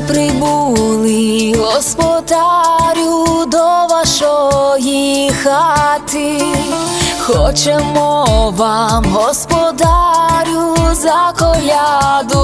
Прибули, господарю, до вашої хати. Хочемо вам, господарю, заколядувати.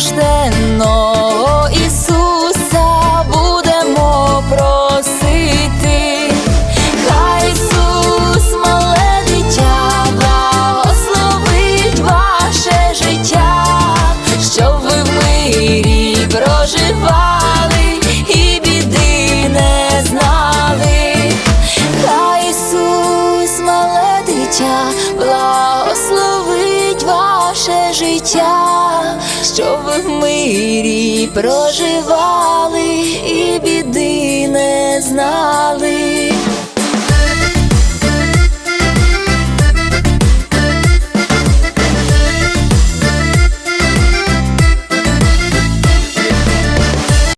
і рожденного Ісуса будемо просити. Хай Ісус, мале дитя, благословить ваше життя, щоб ви в мирі проживали і біди не знали. Хай Ісус, мале благословить ваше життя, щоб ви в мирі проживали і біди не знали.